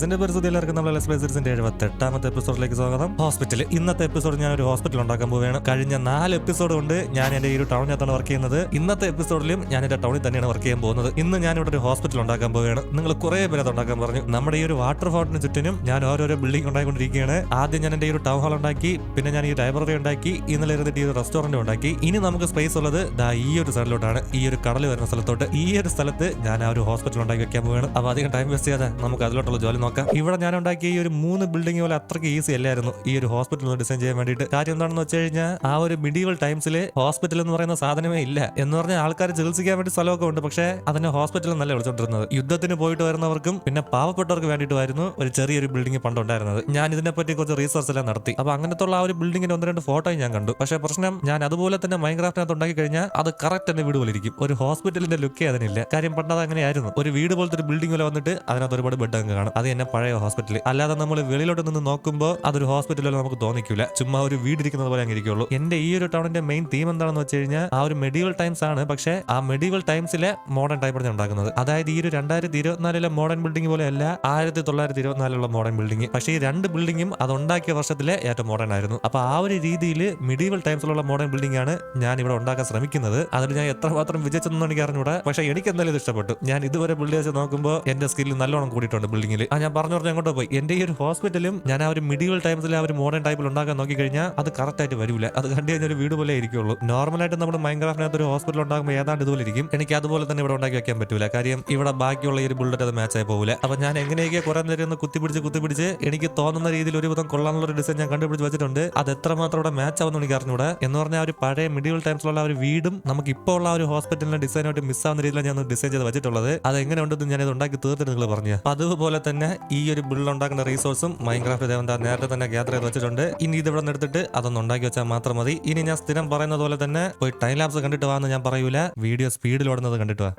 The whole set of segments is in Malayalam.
ഗൈസിന്റെ പരിസ്ഥിതി എല്ലാവർക്കും നമ്മൾ എക്സ്പ്രസിന്റെ എഴുപത്തി എട്ടാമത്തെ എപ്പിസോഡിലേക്ക് സ്വാഗതം. ഹോസ്പിറ്റൽ ഇന്നത്തെ എപ്പിസോഡ് ഞാൻ ഒരു ഹോസ്പിറ്റൽ ഉണ്ടാക്കാൻ പോവുകയാണ്. കഴിഞ്ഞ നാല് എപ്പിസോഡ് കൊണ്ട് ഞാൻ എന്റെ ഈ ഒരു ടൗണിനകത്താണ് വർക്ക് ചെയ്യുന്നത്. ഇന്നത്തെ എപ്പിസോഡിലും ഞാൻ എന്റെ ടൗണിൽ തന്നെയാണ് വർക്ക് ചെയ്യാൻ പോകുന്നത്. ഇന്ന് ഞാൻ ഇവിടെ ഒരു ഹോസ്പിറ്റൽ ഉണ്ടാക്കാൻ പോവുകയാണ്. നിങ്ങൾ കുറെ പേര് ഉണ്ടാക്കാൻ പറഞ്ഞു. നമ്മുടെ ഈ ഒരു വാട്ടർ ഫൗണ്ടിന് ചുറ്റിനും ഞാൻ ഓരോരോ ബിൽഡിംഗ് ഉണ്ടായിക്കൊണ്ടിരിക്കുകയാണ്. ആദ്യം ഞാൻ എന്റെ ഈ ഒരു ടൗൺ ഹാൾ ഉണ്ടാക്കി പിന്നെ ഞാൻ ഈ ലൈബ്രറി ഉണ്ടാക്കി ഇന്നലെ ഇരുന്നിട്ട് ഈ ഒരു റെസ്റ്റോറന്റ് ഉണ്ടാക്കി. ഇനി നമുക്ക് സ്പേസ് ഉള്ളത് ദാ ഈ ഒരു സ്ഥലത്തോട്ടാണ് ഈ ഒരു കടൽ വരുന്ന സ്ഥലത്തോട്ട്. ഈ ഒരു സ്ഥലത്ത് ഞാൻ ആ ഒരു ഹോസ്പിറ്റൽ ഉണ്ടാക്കി വെക്കാൻ പോവുകയാണ്. അപ്പൊ അധികം ടൈം വേസ്റ്റ് ചെയ്യാതെ നമുക്ക് അതിലോട്ടുള്ള ജോലി നോക്കാം. ഇവിടെ ഞാൻ ഉണ്ടാക്കിയ ഈ ഒരു മൂന്ന് ബിൽഡിംഗ് പോലെ അത്രയ്ക്ക് ഈസി അല്ലായിരുന്നു. ഈ ഒരു ഹോസ്പിറ്റൽ ഡിസൈൻ ചെയ്യാൻ വേണ്ടിയിട്ട്. കാര്യം എന്താണെന്ന് വെച്ച് കഴിഞ്ഞാൽ ആ ഒരു മിഡീവൽ ടൈംസിൽ ഹോസ്പിറ്റൽ എന്ന് പറയുന്ന സാധനമേ ഇല്ല. എന്ന് പറഞ്ഞാൽ ആൾക്കാർ ചികിത്സിക്കാൻ വേണ്ടി സ്ഥലമൊക്കെ ഉണ്ട്. പക്ഷേ അതിനെ ഹോസ്പിറ്റൽ എന്നല്ല വിളിച്ചോണ്ടിരുന്നത്. യുദ്ധത്തിന് പോയിട്ട് വരുന്നവർക്കും പിന്നെ പാവപ്പെട്ടവർക്ക് വേണ്ടിയിട്ടുമായിരുന്നു ഒരു ചെറിയൊരു ബിൽഡിംഗ് പണ്ടുണ്ടായിരുന്നത് ഞാൻ ഇതിനെപ്പറ്റി കുറച്ച് റീസർച്ച് എല്ലാം നടത്തി. അപ്പൊ അങ്ങനത്തുള്ള ആ ഒരു ബിൽഡിങ്ങിന്റെ ഒന്ന് രണ്ട് ഫോട്ടോ ഞാൻ കണ്ടു. പക്ഷെ പ്രശ്നം ഞാൻ അതുപോലെ തന്നെ മൈൻക്രാഫ്റ്റിനകത്ത് ഉണ്ടാക്കി കഴിഞ്ഞാൽ അത് കറക്റ്റ് തന്നെ വീട് പോലിരിക്കും ഒരു ഹോസ്പിറ്റലിന്റെ ലുക്കേ അതിനില്ല. കാര്യം പണ്ടത് അങ്ങനെ അങ്ങനെയായിരുന്നു ഒരു വീട് പോലത്തെ ഒരു ബിൽഡിംഗ് പോലെ വന്നിട്ട് അതിനകത്ത് ഒരുപാട് ബെഡ് അങ്ങ് കാണും. അത് തന്നെ പഴയ ഹോസ്പിറ്റൽ അല്ലാതെ നമ്മൾ വെളിയിലോട്ട് നിന്ന് നോക്കുമ്പോൾ അതൊരു ഹോസ്പിറ്റലിൽ നമുക്ക് തോന്നിക്കില്ല ചുമ്മാ ഒരു വീട് ഇരിക്കുന്നത് പോലെ ഇരിക്കുള്ളൂ എന്റെ ഈ ഒരു ടൗണിന്റെ മെയിൻ തീം എന്താണെന്ന് വെച്ച് കഴിഞ്ഞാൽ ആ ഒരു മെഡീവൽ ടൈംസ് ആണ്. പക്ഷേ ആ മെഡീവൽ ടൈംസിലെ മോഡേൺ ടൈപ്പ് ഞാൻ ഉണ്ടാക്കുന്നത്. അതായത് ഈ ഒരു രണ്ടായിരത്തി ഇരുപത്തിനാലിലെ മോഡേൺ ബിൽഡിംഗ് പോലെ അല്ല ആയിരത്തി തൊള്ളായിരത്തി ഇരുപത്തിനാലിലുള്ള മോഡേൺ ബിൽഡിംഗ് പക്ഷേ ഈ രണ്ട് ബിൽഡിംഗും അത് ഉണ്ടാക്കിയ വർഷത്തിലെ ഏറ്റവും മോഡേൺ ആയിരുന്നു. അപ്പൊ ആ ഒരു രീതിയിൽ മിഡീവൽ ടൈംസിലുള്ള മോഡേൺ ബിൽഡിംഗ് ആണ് ഞാൻ ഇവിടെ ഉണ്ടാക്കാൻ ശ്രമിക്കുന്നത്. അതിൽ ഞാൻ എത്രമാത്രം വിജയിച്ചെന്നൊന്നും എനിക്ക് അറിഞ്ഞൂടാ. പക്ഷേ എനിക്ക് എന്തായാലും ഇത് ഇഷ്ടപ്പെട്ടു. ഞാൻ ഇതുവരെ ബിൽഡ് ചെയ്ത് നോക്കുമ്പോൾ എന്റെ സ്കില്ല് നല്ലോണം കൂടിയിട്ടുണ്ട് ബിൽഡിംഗിൽ ആ ഞാൻ പറഞ്ഞു പറഞ്ഞു അങ്ങോട്ട് പോയി. എന്റെ ഈ ഒരു ഹോസ്പിറ്റലും ഞാൻ ആ ഒരു മിഡിയൽ ടൈംസിൽ ആ ഒരു മോഡേൺ ടൈപ്പിൽ ഉണ്ടാക്കാൻ നോക്കി കഴിഞ്ഞാൽ അത് കറക്റ്റ് ആയിട്ട് വരില്ല അത് കണ്ടു കഴിഞ്ഞാൽ ഒരു വീട് പോലെ ഇരിക്കുള്ളൂ. നോർമലായിട്ട് നമ്മൾ മൈൻക്രാഫ്റ്റിനകത്ത് ഒരു ഹോസ്പിറ്റൽ ഉണ്ടാകുമ്പോൾ ഏതാണ്ട് ഇതുപോലെ ഇരിക്കും. എനിക്ക് അതുപോലെ തന്നെ ഇവിടെ ഉണ്ടാക്കി വെക്കാൻ പറ്റൂല. കാര്യം ഇവിടെ ബാക്കിയുള്ള ഈ ഒരു ബുള്ളറ്റ് അത് മാച്ച് ആയി പോകില്ല അപ്പൊ ഞാൻ എങ്ങനെയൊക്കെ കുറെ നേരം ഒന്ന് കുത്തിപ്പിടിച്ച് കുത്തിപ്പിടിച്ച് എനിക്ക് തോന്നുന്ന രീതിയിൽ ഒരു വിധം കൊള്ളാനുള്ള ഒരു ഡിസൈൻ ഞാൻ കണ്ടുപിടിച്ച് വെച്ചിട്ടുണ്ട്. അത് എത്രമാത്രം ഇവിടെ മാച്ച് ആവുന്ന എനിക്ക് അറിഞ്ഞൂടെ. എന്ന് പറഞ്ഞാൽ ഒരു പഴയ മിഡിയൽ ടൈംസിലുള്ള ഒരു വീടും നമുക്ക് ഇപ്പോൾ ഉള്ള ഒരു ഹോസ്പിറ്റലിന്റെ ഡിസൈനായിട്ട് മിസ് ആവുന്ന രീതിയിലാണ് ഞാൻ ഡിസൈൻ ചെയ്ത് വെച്ചിട്ടുള്ളത്. അത് എങ്ങനെ ഉണ്ടെന്ന് ഞാൻ ഇത് ഉണ്ടാക്കി തീർത്തിട്ട് നിങ്ങൾ പറഞ്ഞു അതുപോലെ തന്നെ ഈ ഒരു ബിൽഡ് ഉണ്ടാക്കുന്ന റീസോഴ്സും മൈൻക്രാഫ്റ്റ് ദേവന്താ നേരത്തെ തന്നെ ഗ്യാദർ ചെയ്ത് വെച്ചിട്ടുണ്ട്. ഇനി ഇത് ഇവിടെ എടുത്തിട്ട് അതൊന്ന് ഉണ്ടാക്കി വെച്ചാൽ മാത്രം മതി. ഇനി ഞാൻ സ്ഥിരം പറയുന്നത് പോലെ തന്നെ പോയി ടൈം ലാബ്സ് കണ്ടിട്ട് വാന്ന് ഞാൻ പറയൂല. വീഡിയോ സ്പീഡിൽ ഓടുന്നത് കണ്ടിട്ട് വാ.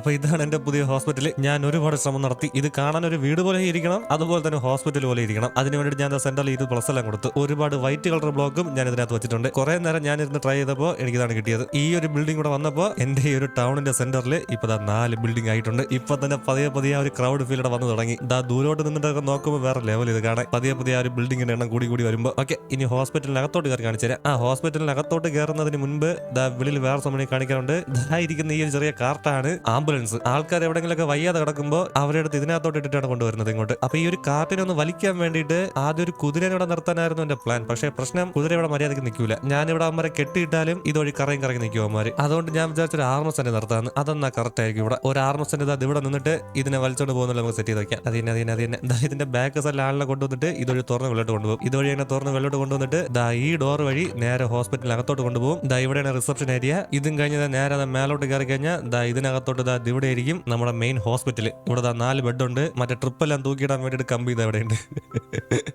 അപ്പൊ ഇതാണ് എന്റെ പുതിയ ഹോസ്പിറ്റൽ ഞാൻ ഒരുപാട് ശ്രമം നടത്തി. ഇത് കാണാൻ ഒരു വീട് പോലെ ഇരിക്കണം അതുപോലെ തന്നെ ഹോസ്പിറ്റൽ പോലെ ഇരിക്കണം. അതിന് വേണ്ടിയിട്ട് ഞാൻ സെന്ററിൽ ഇത് പ്ലസ് എല്ലാം കൊടുത്തു. ഒരുപാട് വൈറ്റ് കളർ ബ്ലോക്കും ഞാൻ ഇതിനകത്ത് വെച്ചിട്ടുണ്ട്. കുറെ നേരം ഞാൻ ഇരുന്ന് ട്രൈ ചെയ്തപ്പോൾ എനിക്കിതാണ് കിട്ടിയത്. ഈ ഒരു ബിൽഡിംഗ് കൂടെ വന്നപ്പോൾ എന്റെ ഈ ഒരു ടൗണിന്റെ സെന്ററിൽ ഇപ്പൊ ദാ നാല് ബിൽഡിംഗ് ആയിട്ടുണ്ട്. ഇപ്പൊ തന്നെ പതിയെ പതിയെ ആ ഒരു ക്രൗഡ് ഫീൽ ഇവിടെ വന്നു തുടങ്ങി. ദാ ദൂരോട്ട് നിന്നിട്ടൊക്കെ നോക്കുമ്പോൾ വേറെ ലെവൽ ഇത് കാണാൻ. പതിയെ പതിയെ ആ ഒരു ബിൽഡിംഗിന്റെ എണ്ണം കൂടി കൂടി വരുമ്പോൾ ഓക്കെ ഇനി ഹോസ്പിറ്റലിനകത്തോട്ട് കയറി കാണിച്ചു തരാം. ആ ഹോസ്പിറ്റലിനകത്തോട്ട് കയറുന്നതിന് മുൻപ് ദാ വെളിയിൽ വേറെ സമയം കാണിക്കാറുണ്ട്. ദാ ഇരിക്കുന്ന ഈ ഒരു ചെറിയ കാർട്ടാണ് ആംബുലൻസ് ആൾക്കാർ എവിടെങ്കിലൊക്കെ വയ്യാതെ കിടക്കുമ്പോൾ അവരുടെ അടുത്ത് ഇതിനകത്തോട്ട് ഇട്ടിട്ടാണ് കൊണ്ടുവരുന്നത് ഇങ്ങോട്ട്. അപ്പൊ ഈ ഒരു കാറ്റിനെ ഒന്ന് വലിക്കാൻ വേണ്ടിയിട്ട് ആദ്യം ഒരു കുതിരനെ ഇവിടെ നിർത്താനായിരുന്നു എന്റെ പ്ലാൻ. പക്ഷേ പ്രശ്നം കുതിര ഇവിടെ മര്യാദയ്ക്ക് നിൽക്കൂല. ഞാൻ ഇവിടെ അവന്മാരെ കെട്ടിയിട്ടാലും ഇതുവഴി കറയും കറങ്ങി നിൽക്കും അവന്മാര്. അതുകൊണ്ട് ഞാൻ വിചാരിച്ചൊരു ആർമസെന്റ് നിർത്താന്ന്. അതെന്നാ കറക്റ്റ് ആയിരിക്കും ഇവിടെ. ഒരു ആർമസെന്റ് ഇത് ഇവിടെ നിന്നിട്ട് ഇതിനെ വലിച്ചോണ്ട് പോകുന്നില്ല നമുക്ക് സെറ്റ് ചെയ്ത് വെക്കാം. അത് തന്നെ അത് തന്നെ അത് തന്നെ. ദാ ഇതിന്റെ ബാക്ക് സൈഡിൽ ആളിനെ കൊണ്ടുവന്നിട്ട് ഇതുവഴി തുറന്ന് വെള്ളോട്ട് കൊണ്ടുപോകും. ഇതുവഴി അങ്ങനെ തുറന്ന് വെള്ളോട്ട് കൊണ്ടുവന്നിട്ട് ദാ ഈ ഡോർ വഴി നേരെ ഹോസ്പിറ്റലിനകത്തോട്ട് കൊണ്ടുപോകും. ദാ ഇവിടെയാണ് റിസപ്ഷൻ ഏരിയ ഇതും കഴിഞ്ഞ് നേരെ മേലോട്ട് കയറി കഴിഞ്ഞാൽ ദാ ഇതിനകത്തോട്ട് ദാ ഇവിടെ ആയിരിക്കും നമ്മുടെ മെയിൻ ഹോസ്പിറ്റൽ ഇവിടെ നാല് ബെഡ് ഉണ്ട്. മറ്റേ ട്രിപ്പ് എല്ലാം തൂക്കിയിടാൻ വേണ്ടിയിട്ട് കമ്പി ഇത് അവിടെയുണ്ട്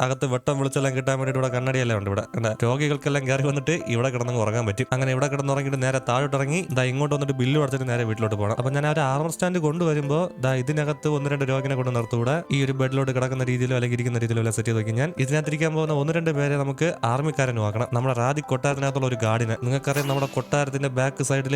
അകത്ത് വെട്ടം വിളിച്ചെല്ലാം കിട്ടാൻ വേണ്ടിയിട്ട് ഇവിടെ കണ്ണടിയെല്ലാം ഉണ്ട് ഇവിടെ? രോഗികൾക്കെല്ലാം കയറി വന്നിട്ട് ഇവിടെ കിടന്ന് ഉറങ്ങാൻ പറ്റും. അങ്ങനെ ഇവിടെ കിടന്ന് ഉറങ്ങിയിട്ട് നേരെ താഴോട്ട് ഇറങ്ങി ദാ ഇങ്ങോട്ട് വന്നിട്ട് ബില്ല് അടച്ചിട്ട് നേരെ വീട്ടിലോട്ട് പോകണം. അപ്പൊ ഞാൻ ഒരു ആർമർ സ്റ്റാൻഡ് കൊണ്ടുവരുമ്പോൾ ദാ ഇതിനകത്ത് ഒന്ന് രണ്ട് രോഗിനെ കൊണ്ട് നിർത്തൂടെ. ഈ ഒരു ബെഡിലോട്ട് കിടക്കുന്ന രീതിയിലോ അല്ലെങ്കിൽ ഇരിക്കുന്ന രീതിയിലോ എല്ലാം സെറ്റ് ചെയ്ത് ഞാൻ. ഇതിനകത്തിരിക്കാൻ പോകുന്ന ഒന്ന് രണ്ട് പേരെ നമുക്ക് ആർമിക്കാരന് നോക്കണം. നമ്മുടെ റാദി കൊട്ടാരത്തിനകത്തുള്ള ഒരു ഗാർഡിനെ നിങ്ങൾക്കറിയാം നമ്മുടെ കൊട്ടാരത്തിന്റെ ബാക്ക് സൈഡിൽ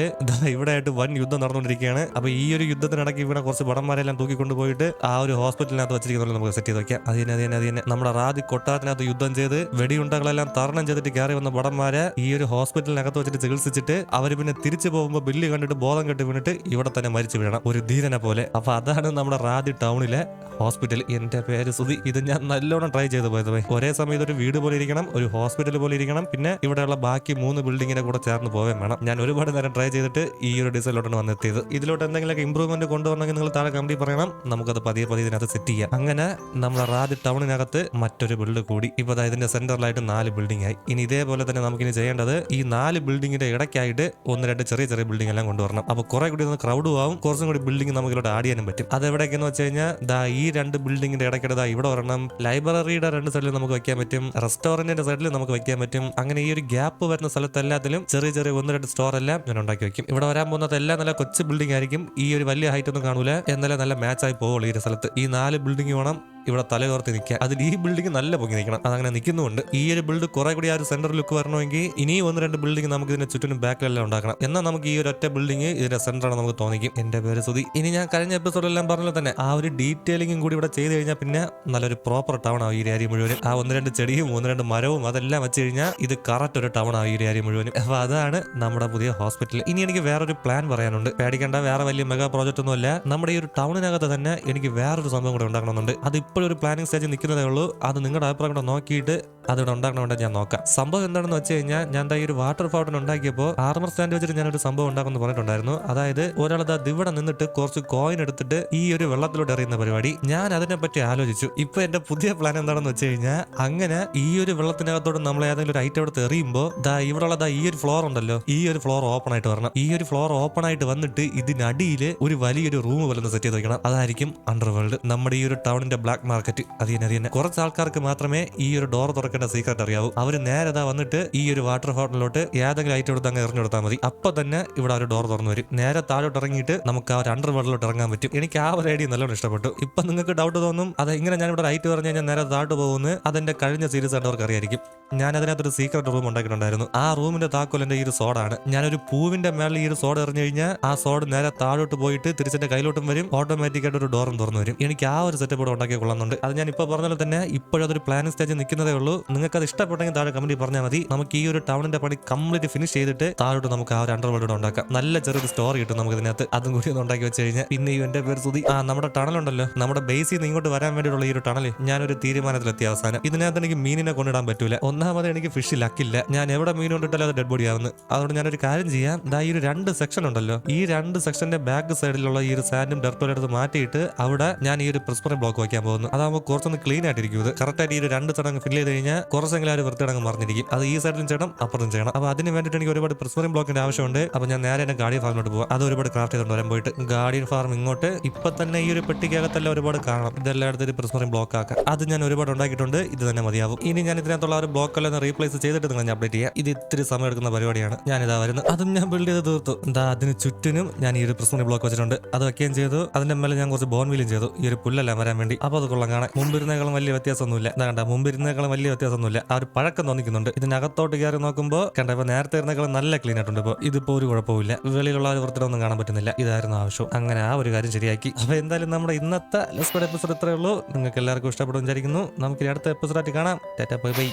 ഇവിടെ ആയിട്ട് വൻ യുദ്ധം നടന്നുകൊണ്ടിരിക്കുകയാണ്. അപ്പൊ ഒരു യുദ്ധത്തിനിടയ്ക്ക് ഇവിടെ കുറച്ച് ഭടന്മാരെല്ലാം തൂക്കിക്കൊണ്ട് പോയിട്ട് ആ ഒരു ഹോസ്പിറ്റലിനകത്ത് വെച്ചിരിക്കുന്നത് നമുക്ക് സെറ്റ് ചെയ്ത് വെക്കാം. അതിനെ അതിനെ അത് തന്നെ അത് തന്നെ. നമ്മുടെ റാദി കൊട്ടാരത്തിനകത്ത് യുദ്ധം ചെയ്ത് വെടിയുണ്ടകളെല്ലാം തരണം ചെയ്തിട്ട് കയറി വന്ന ഭടന്മാരെ ഈ ഒരു ഹോസ്പിറ്റലിനകത്ത് വെച്ചിട്ട് ചികിത്സിച്ചിട്ട് അവർ പിന്നെ തിരിച്ചു പോകുമ്പോൾ ബില്ല് കണ്ടിട്ട് ബോധം കെട്ട് വീണിട്ട് ഇവിടെ തന്നെ മരിച്ചു വീഴണം. ഒരു ധീരനെ പോലെ. അപ്പൊ അതാണ് നമ്മുടെ റാദി ടൗണിലെ ഹോസ്പിറ്റൽ. എന്റെ പേര് സുധി. ഇത് ഞാൻ നല്ലോണം ട്രൈ ചെയ്ത് പോയത് പോയി ഒരേ സമയത്ത് ഒരു വീട് പോലെ ഇരിക്കണം ഒരു ഹോസ്പിറ്റൽ പോലെ ഇരിക്കണം. പിന്നെ ഇവിടെയുള്ള ബാക്കി മൂന്ന് ബിൽഡിങ്ങിനെ കൂടെ ചേർന്ന് പോവേം വേണം. ഞാൻ ഒരുപാട് നേരം ട്രൈ ചെയ്തിട്ട് ഈ ഒരു ഡിസൈനിലോട്ടാണ് വന്നെത്തിയത്. ഇതിലോട്ട് എന്തെങ്കിലും എന്തെങ്കിലുമൊക്കെ ഇമ്പ്രൂവ്മെന്റ് കൊണ്ടുവരണമെങ്കിൽ നിങ്ങൾ താഴെ കമ്പനി പറയണം. നമുക്കത് പതിയെ പതിയെ ഇതിനകത്ത് സെറ്റ് ചെയ്യാം. അങ്ങനെ നമ്മുടെ റാദി ടൗണിനകത്ത് മറ്റൊരു ബിൽഡ് കൂടി. ഇപ്പൊ അതായത് ഇതിന്റെ സെന്ററിലായിട്ട് നാല് ബിൽഡിംഗ് ആയി. ഇനി ഇതേപോലെ തന്നെ നമുക്കിനി ചെയ്യേണ്ടത് ഈ നാല് ബിൽഡിങ്ങിന്റെ ഇടയ്ക്കായിട്ട് ഒന്ന് രണ്ട് ചെറിയ ചെറിയ ബിൽഡിംഗ് എല്ലാം കൊണ്ടുവരണം. അപ്പോൾ കുറെ കൂടി ഒന്ന് ക്രൗഡും ആവും. കുറച്ചും കൂടി ബിൽഡിംഗ് നമുക്ക് ഇവിടെ ആഡ് ചെയ്യാനും പറ്റും. അത് എവിടെയൊക്കെയെന്ന് വെച്ച് കഴിഞ്ഞാൽ ദാ ഈ രണ്ട് ബിൽഡിങ്ങിന്റെ ഇടയ്ക്കിടെ ദാ ഇവിടെ ഒരെണ്ണം ലൈബ്രറിയുടെ രണ്ട് സൈഡിൽ നമുക്ക് വെക്കാൻ പറ്റും. റെസ്റ്റോറന്റിന്റെ സൈഡിൽ നമുക്ക് വെക്കാൻ പറ്റും. അങ്ങനെ ഈ ഒരു ഗ്യാപ്പ് വരുന്ന സ്ഥലത്ത് എല്ലാത്തിലും ചെറിയ ചെറിയ ഒന്ന് രണ്ട് സ്റ്റോർ എല്ലാം ഞാൻ ഉണ്ടാക്കി വെക്കും. ഇവിടെ വരാൻ പോകുന്നത് എല്ലാം നല്ല കൊച്ചു ബിൽഡിംഗ് ആയിരിക്കും. ഈ ഒരു വലിയ ഹൈറ്റ് ഒന്നും കാണൂല. എന്നാലും നല്ല മാച്ച് ആയി പോകുള്ളൂ ഈ സ്ഥലത്ത്. ഈ നാല് ബിൽഡിംഗ് വേണം ഇവിടെ തലയോർത്ത് നിൽക്കുക. അതിൽ ഈ ബിൽഡിംഗ് നല്ല പൊങ്ങി നിൽക്കണം. അതങ്ങനെ നിൽക്കുന്നുണ്ട് ഈ ഒരു ബിൽഡ് കുറെ കൂടി ആ ഒരു സെന്റർ ലുക്ക് വരണമെങ്കിൽ ഇനിയും ഒന്ന് രണ്ട് ബിൽഡിംഗ് നമുക്ക് ഇതിന്റെ ചുറ്റിനും ബാക്കിലെല്ലാം ഉണ്ടാക്കണം. എന്നാൽ നമുക്ക് ഈ ഒരു ഒറ്റ ബിൽഡിംഗ് ഇതിന്റെ സെന്ററാണ് നമുക്ക് തോന്നിക്കും. എന്റെ പേര് സുതി ഇനി ഞാൻ കഴിഞ്ഞ എപ്പിസോഡെല്ലാം പറഞ്ഞ തന്നെ. ആ ഒരു ഡീറ്റെയിലിംഗും കൂടി ഇവിടെ ചെയ്ത് കഴിഞ്ഞാൽ പിന്നെ നല്ലൊരു പ്രോപ്പർ ടൗൺ ആവും ഈ ഏരിയ മുഴുവനും. ആ ഒന്ന് രണ്ട് ചെടിയും ഒന്ന് രണ്ട് മരവും അതെല്ലാം വെച്ച് കഴിഞ്ഞാൽ ഇത് കറക്റ്റ് ഒരു ടൗൺ ആവും ഈ ഏരിയ മുഴുവനും. അപ്പൊ അതാണ് നമ്മുടെ പുതിയ ഹോസ്പിറ്റൽ ഇനി എനിക്ക് വേറൊരു പ്ലാൻ പറയാനുണ്ട്. പേടിക്കേണ്ട വേറെ വലിയ മെഗാ പ്രോജക്റ്റ് ഒന്നുമല്ല. നമ്മുടെ ഈ ഒരു ടൗണിനകത്ത് തന്നെ എനിക്ക് വേറൊരു സംഭവം കൂടെ ഉണ്ടാക്കണമെന്നുണ്ട്. അത് ഒരു പ്ലാനിങ് സ്റ്റേജിൽ നിൽക്കുന്നതേ ഉള്ളൂ. അത് നിങ്ങളുടെ അഭിപ്രായം കൂടെ നോക്കിയിട്ട് അതിവിടെ ഉണ്ടാക്കണമെന്ന് ഞാൻ നോക്കാം. സംഭവം എന്താണെന്ന് വെച്ച് കഴിഞ്ഞാൽ ഞാൻ ഈ ഒരു വാട്ടർ ഫൗണ്ടൻ ഉണ്ടാക്കിയപ്പോൾ ആർമർ സ്റ്റാൻഡ് വെച്ചിട്ട് ഞാനൊരു സംഭവം ഉണ്ടാക്കുമെന്ന് പറഞ്ഞിട്ടുണ്ടായിരുന്നു. അതായത് ഒരാൾ ദാ ഇവിടെ നിന്നിട്ട് കുറച്ച് കോയിൻ എടുത്തിട്ട് ഈ ഒരു വെള്ളത്തിലൂടെ എറിയുന്ന പരിപാടി. ഞാൻ അതിനെ പറ്റി ആലോചിച്ചു. ഇപ്പൊ എന്റെ പുതിയ പ്ലാൻ എന്താണെന്ന് വെച്ച് കഴിഞ്ഞാൽ അങ്ങനെ ഈ ഒരു വെള്ളത്തിനകത്തോട് നമ്മൾ ഏതെങ്കിലും ഒരു ഐറ്റം എടുത്ത് എറിയുമ്പോൾ ദാ ഇവിടെ ഉള്ളതാ ഈ ഒരു ഫ്ലോർ ഉണ്ടല്ലോ. ഈ ഒരു ഫ്ലോർ ഓപ്പൺ ആയിട്ട് വരണം. ഈ ഒരു ഫ്ലോർ ഓപ്പൺ ആയിട്ട് വന്നിട്ട് ഇതിനടിയിൽ ഒരു വലിയൊരു റൂം പോലെ സെറ്റ് ചെയ്ത് വെക്കണം. അതായിരിക്കും അണ്ടർവേൾഡ് നമ്മുടെ ഈ ഒരു ടൗണിന്റെ ബ്ലാക്ക് മാർക്കറ്റ് അത് അത് കുറച്ച് ആൾക്കാർക്ക് മാത്രമേ ഈ ഒരു ഡോർ തുറക്കേണ്ട സീക്രട്ട് അറിയാവൂ. അവർ നേരെ ഇതാ വന്നിട്ട് ഈ ഒരു വാട്ടർ ഫോട്ടലിലോട്ട് ഏതെങ്കിലും ഐറ്റം എടുത്ത് അങ്ങ് എറിഞ്ഞു കൊടുത്താൽ മതി. അപ്പൊ തന്നെ ഇവിടെ ഒരു ഡോർ തുറന്നു വരും. നേരെ താഴോട്ട് ഇറങ്ങിയിട്ട് നമുക്ക് ആ ഒരു അണ്ടർ വേൾഡിലോട്ട് ഇറങ്ങാൻ പറ്റും. എനിക്ക് ആ ഒരു ഐഡിയ നല്ലോണം ഇഷ്ടപ്പെട്ടു. ഇപ്പൊ നിങ്ങൾക്ക് ഡൗട്ട് തോന്നും അത് ഇങ്ങനെ ഞാൻ ഇവിടെ റൈറ്റ് പറഞ്ഞു കഴിഞ്ഞാൽ നേരെ താഴോട്ട് പോകുന്നത് അതെന്റെ കഴിഞ്ഞ സീരീസ് ആയിട്ട് അറിയായിരിക്കും. ഞാൻ അതിനകത്തൊരു സീക്രട്ട് റൂം ഉണ്ടാക്കിയിട്ടുണ്ടായിരുന്നു. ആ റൂമിന്റെ താക്കോൽ എന്റെ ഈ ഒരു സോഡാണ് ഞാനൊരു പൂവിന്റെ മേളിൽ ഈ ഒരു സോഡ് എറിഞ്ഞു കഴിഞ്ഞാൽ ആ സോഡ് നേരെ താഴോട്ട് പോയിട്ട് തിരിച്ചെന്റെ കയ്യിലോട്ടും വരും. ഓട്ടോമാറ്റിക് ആയിട്ട് ഒരു ഡോറും തുറന്നു വരും. എനിക്ക് ആ ഒരു സെറ്റപ്പ് ഉണ്ടാക്കി കൊള്ളുന്നുണ്ട് അത് ഞാൻ ഇപ്പോൾ പറഞ്ഞാൽ തന്നെ ഇപ്പോഴതൊരു പ്ലാനിങ് സ്റ്റേജിൽ നിൽക്കുന്നതേ ഉള്ളൂ. നിങ്ങൾക്ക് അത് ഇഷ്ടപ്പെട്ടെങ്കിൽ താഴെ കമന്റ് പറഞ്ഞാൽ മതി. നമുക്ക് ഈ ഒരു ടൗണിന്റെ പണി കംപ്ലീറ്റ് ഫിനിഷ് ചെയ്തിട്ട് താഴോട്ട് നമുക്ക് ആ ഒരു അണ്ടർ വേൾഡ് ഉണ്ടാക്കാം. നല്ല ചെറിയൊരു സ്റ്റോറി കിട്ടും നമുക്ക് ഇതിനകത്ത്. അതും കൂടി ഒന്ന് ഉണ്ടാക്കി വെച്ച് കഴിഞ്ഞാൽ പിന്നെ ഈ എന്റെ പേര് സുതി ആ നമ്മുടെ ടണൽ ഉണ്ടല്ലോ. നമ്മുടെ ബേസിൽ നിന്ന് ഇങ്ങോട്ട് വരാൻ വേണ്ടിയിട്ടുള്ള ഈ ഒരു ടണൽ ഞാനൊരു തീരുമാനത്തിലെത്തിയ അവസാനം. ഇതിനകത്ത് എനിക്ക് മീനിനെ കൊണ്ടിടാൻ പറ്റൂല. ഒന്നാമത് എനിക്ക് ഫിഷ് ലക്കില്ല ഞാൻ എവിടെ മീൻ കൊണ്ടിട്ടാലും അത് ഡെഡ് ബോഡി ആവുന്നു. അതുകൊണ്ട് ഞാനൊരു കാര്യം ചെയ്യാം. ദാ ഈ ഒരു രണ്ട് സെക്ഷൻ ഉണ്ടല്ലോ. ഈ രണ്ട് സെക്ഷന്റെ ബാക്ക് സൈഡിലുള്ള ഈ ഒരു സാൻഡും ഡെർട്ടും എടുത്ത് മാറ്റിയിട്ട് അവിടെ ഞാൻ ഈ ഒരു പ്രിസ്പറി ബ്ലോക്ക് വയ്ക്കാൻ പോകുന്നു. അതാകുമ്പോൾ കുറച്ചൊന്ന് ക്ലീൻ ആയിട്ടിരിക്കും ഇത്. കറക്റ്റ് ആയിട്ട് ഈ ഒരു രണ്ട് ചടങ്ങ് ഫില്ല് ചെയ്ത് കഴിഞ്ഞാൽ കുറച്ചെങ്കിലും അവർ ഒരു വൃത്തിയടങ്ങ് മറിഞ്ഞിരിക്കും. അത് ഈ സൈഡിലും ചെയ്യണം അപ്പുറത്തും ചെയ്യണം. അപ്പൊ അതിന് വേണ്ടിയിട്ട് എനിക്ക് ഒരുപാട് പ്രിസ്മറിയും ബ്ലോക്കിന്റെ ആവശ്യമുണ്ട്. അപ്പൊ ഞാൻ നേരെ എന്നെ ഗാർഡിയൻ ഫാമിലോട്ട് പോകാം അത് ഒരുപാട് ക്രാഫ്റ്റ് ചെയ്തുകൊണ്ട് വരാൻ പോയിട്ട് ഗാർഡിയൻ ഫാർം ഇങ്ങോട്ട് ഇപ്പൊ തന്നെ ഈ ഒരു പെട്ടിക്കകത്തല്ല ഒരുപാട് കാണണം. ഇതെല്ലായിടത്തും ഒരു പ്രിസ്മറിയും ബ്ലോക്ക് ആക്കാം. അത് ഞാൻ ഒരുപാട് ഉണ്ടാക്കിയിട്ടുണ്ട്. ഇത് തന്നെ മതിയാവും. ഇനി ഞാൻ ഇതിനകത്തുള്ള ഒരു ബ്ലോക്ക് എല്ലാം റീപ്ലേസ് ചെയ്തിട്ട് നിങ്ങൾ ഞാൻ അപ്ഡേറ്റ് ചെയ്യാം. ഇത് ഇത്തിരി സമയം എടുക്കുന്ന പരിപാടിയാണ്. ഞാൻ ഇതാ വരുന്നത്. അതും ഞാൻ ബിൽഡ് ചെയ്ത് തീർത്തു. എന്താ അതിന് ചുറ്റിനും ഞാൻ ഈ ഒരു പ്രിസ്മറി ബ്ലോക്ക് വെച്ചിട്ടുണ്ട്. അത് വെക്കുകയും ചെയ്തു. അതിന്റെ മേലെ ഞാൻ കുറച്ച് ബോൺ വീലും ചെയ്തു. ഈ ഒരു പുല്ലെല്ലാം വരാൻ വേണ്ടി. അപ്പൊ അത് കൊള്ളാം കാണാൻ. മുമ്പിരുന്നേക്കാളും വലിയ വ്യത്യാസമൊന്നുമില്ല. എന്താ കണ്ട? മുമ്പിരുന്നേക്കാളും വലിയ വ്യത്യാസമൊന്നുമില്ല. ആ ഒരു പഴക്കം തോന്നിക്കുന്നുണ്ട്. ഇതിനകത്തോട്ട് കയറി നോക്കുമ്പോൾ കണ്ട ഇപ്പൊ നേരത്തെ ഇരുന്നേക്കാളും നല്ല ക്ലീൻ ആയിട്ടുണ്ട്. ഇപ്പോൾ ഇതിപ്പോ ഒരു കുഴപ്പമില്ല വെളിയിലുള്ള ഒരു വൃത്തിയൊന്നും കാണാൻ പറ്റുന്നില്ല. ഇതായിരുന്നു ആവശ്യം. അങ്ങനെ ആ ഒരു കാര്യം ശരിയാക്കി. അപ്പോൾ എന്തായാലും നമ്മുടെ ഇന്നത്തെ ലെസ്പെഡ് എപ്പിസോഡ് ഇത്രയേ ഉള്ളൂ. നിങ്ങൾക്ക് എല്ലാവർക്കും ഇഷ്ടപ്പെടും വിചാരിക്കുന്നു. നമുക്ക് അടുത്ത എപ്പിസോഡായിട്ട് കാണാം. Tata bye bye.